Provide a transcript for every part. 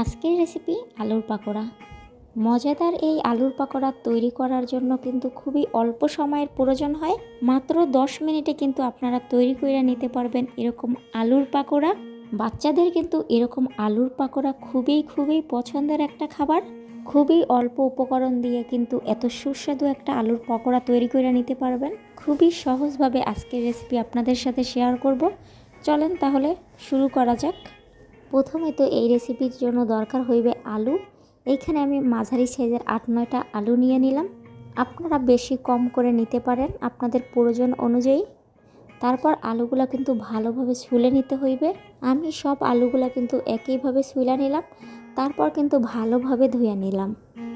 আজকের রেসিপি আলুর পাকোড়া। মজাদার এই আলুর পাকোড়া তৈরি করার জন্য কিন্তু খুবই অল্প সময়ের প্রয়োজন হয়। মাত্র দশ মিনিটে কিন্তু আপনারা তৈরি করে নিতে পারবেন এরকম আলুর পাকোড়া। বাচ্চাদের কিন্তু এরকম আলুর পাকোড়া খুবই খুবই পছন্দের একটা খাবার। খুবই অল্প উপকরণ দিয়ে কিন্তু এত সুস্বাদু একটা আলুর পকোড়া তৈরি করে নিতে পারবেন। খুবই সহজভাবে আজকের রেসিপি আপনাদের সাথে শেয়ার করব। চলেন তাহলে শুরু করা যাক। প্রথমে তো এই রেসিপির জন্য দরকার হইবে আলু। এইখানে আমি মাঝারি সাইজের আট, নয়টা আলু নিয়ে নিলাম। আপনারা বেশি কম করে নিতে পারেন আপনাদের প্রয়োজন অনুযায়ী। তারপর আলুগুলা কিন্তু ভালোভাবে ছুলে নিতে হইবে। আমি সব আলুগুলা কিন্তু একইভাবে ছুলে নিলাম। তারপর কিন্তু ভালোভাবে ধুয়ে নিলাম।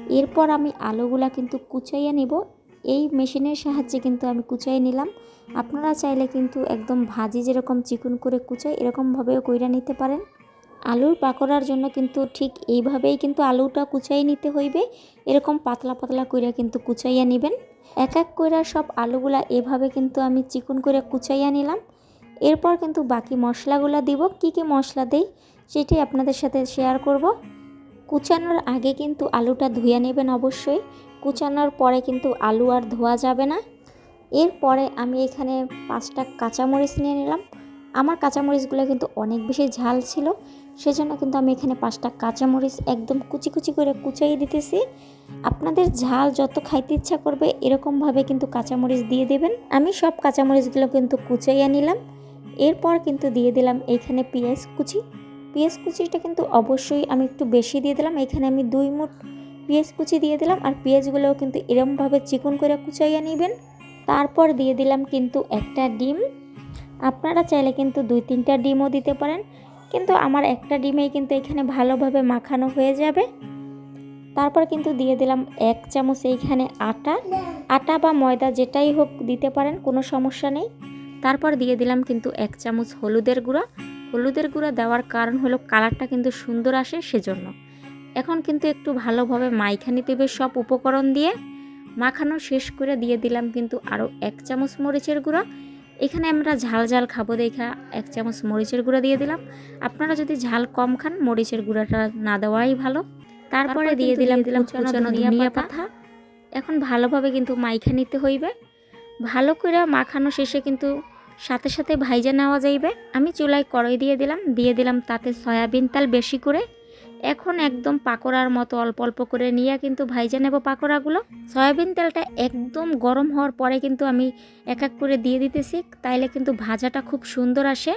এরপর আমি আলুগুলা কিন্তু কুচাইয়ে নিব। এই মেশিনের সাহায্যে কিন্তু আমি কুচাই নিলাম। আপনারা চাইলে কিন্তু একদম ভাজি যেরকম চিকন করে কুচাই, এরকমভাবেও কইরা নিতে পারেন। আলুর পাকোড়ার জন্য কিন্তু ঠিক এইভাবেই কিন্তু আলুটা কুচাই নিতে হইবে। এরকম পাতলা পাতলা কইরা কিন্তু কুচাইয়া নেবেন। এক এক কইরা সব আলুগুলা এভাবে কিন্তু আমি চিকন করে কুচাইয়া নিলাম। এরপর কিন্তু বাকি মশলাগুলো দিব। কি কি মশলা দেই সেটি আপনাদের সাথে শেয়ার করব। কুচানোর আগে কিন্তু আলুটা ধুয়ে নেবেন অবশ্যই। কুচানোর পরে কিন্তু আলু আর ধোয়া যাবে না। এরপরে আমি এখানে পাঁচটা কাঁচামরিচ নিয়ে নিলাম। আমার কাঁচামরিচগুলো কিন্তু অনেক বেশি ঝাল ছিল, সেজন্য কিন্তু আমি এখানে পাঁচটা কাঁচামরিচ একদম কুচি কুচি করে কুচাই দিতেছি। আপনাদের ঝাল যত খাইতে ইচ্ছা করবে, এরকমভাবে কিন্তু কাঁচামরিচ দিয়ে দেবেন। আমি সব কাঁচামরিচগুলো কিন্তু কুচাইয়া নিলাম। এরপর কিন্তু দিয়ে দিলাম এইখানে পেঁয়াজ কুচি। পেঁয়াজ কুচিটা কিন্তু অবশ্যই আমি একটু বেশি দিয়ে দিলাম। এখানে আমি দুই মুঠ পেঁয়াজ কুচি দিয়ে দিলাম আর পেঁয়াজগুলোও কিন্তু এরমভাবে চিকন করে কুচাইয়া নেবেন। তারপর দিয়ে দিলাম কিন্তু একটা ডিম। আপনারা চাইলে কিন্তু দুই তিনটা ডিমও দিতে পারেন, কিন্তু আমার একটা ডিমেই কিন্তু এখানে ভালোভাবে মাখানো হয়ে যাবে। তারপর কিন্তু দিয়ে দিলাম এক চামচ এইখানে আটা। আটা বা ময়দা যেটাই হোক দিতে পারেন, কোনো সমস্যা নেই। তারপর দিয়ে দিলাম কিন্তু এক চামচ হলুদের গুঁড়া। হলুদের গুঁড়া দেওয়ার কারণ হলো কালারটা কিন্তু সুন্দর আসে সেজন্য। এখন কিন্তু একটু ভালোভাবে মাইখা নিতে হবে সব উপকরণ দিয়ে। মাখানো শেষ করে দিয়ে দিলাম কিন্তু আরও এক চামচ মরিচের গুঁড়া। এখানে আমরা ঝাল ঝাল খাব দেখা। এক চামচ মরিচের গুঁড়া দিয়ে দিলাম। আপনারা যদি ঝাল কম খান মরিচের গুঁড়াটা না দেওয়াই ভালো। তারপরে দিয়ে দিলাম দিলাম কুচানো ধনিয়া পাতা। এখন ভালোভাবে কিন্তু মাইখা নিতে হইবে। ভালো করে মাখানো শেষে কিন্তু সাথে সাথে ভাইজা নেওয়া যাইবে। আমি চুলায় কড়াই দিয়ে দিলাম। দিয়ে দিলাম তাতে সয়াবিন তেল বেশি করে। এখন একদম পাকোড়ার মতো অল্প অল্প করে নিয়ে কিন্তু ভাইজা নেব পাকোড়াগুলো। সয়াবিন তেলটা একদম গরম হওয়ার পরে কিন্তু আমি এক এক করে দিয়ে দিতেছি, তাইলে কিন্তু ভাজাটা খুব সুন্দর আসে।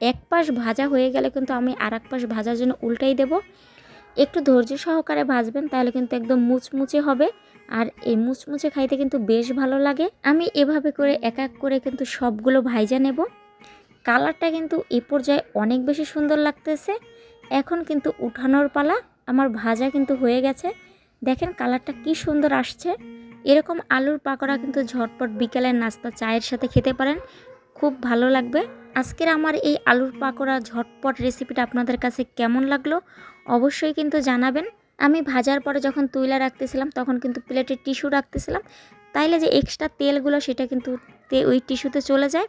এক পাশ ভাজা হয়ে গেলে কিন্তু আমি আর এক পাশ ভাজার জন্য উল্টাই দেব। একটু ধৈর্য সহকারে ভাজবেন তাহলে কিন্তু একদম মুচমুচে হবে। আর এই মুচমুচে খাইতে কিন্তু বেশ ভালো লাগে। আমি এভাবে করে এক এক করে কিন্তু সবগুলো ভাইজা নেব। কালারটা কিন্তু এ পর্যায়ে অনেক বেশি সুন্দর লাগতেছে। এখন কিন্তু উঠানোর পালা, আমার ভাজা কিন্তু হয়ে গেছে। দেখেন কালারটা কি সুন্দর আসছে। এরকম আলুর পাকোড়া কিন্তু ঝটপট বিকেলের নাস্তা চায়ের সাথে খেতে পারেন। খুব ভালো লাগবে। আজকের আমার এই আলুর পাকোড়া ঝটপট রেসিপিটা আপনাদের কাছে কেমন লাগল অবশ্যই কিন্তু জানাবেন। আমি ভাজার পরে যখন তুইলা রাখতেছিলাম, তখন কিন্তু প্লেটে টিস্যু রাখতেছিলাম। তাইলে যে এক্সট্রা তেলগুলো সেটা কিন্তু ওই টিস্যুতে চলে যায়।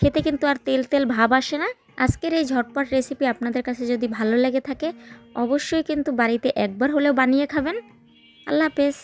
খেতে কিন্তু আর তেল তেল ভাব আসে না। আজকের এই ঝটপট রেসিপি আপনাদের কাছে যদি ভালো লেগে থাকে, অবশ্যই কিন্তু বাড়িতে একবার হলেও বানিয়ে খাবেন। আল্লাহ হাফেজ।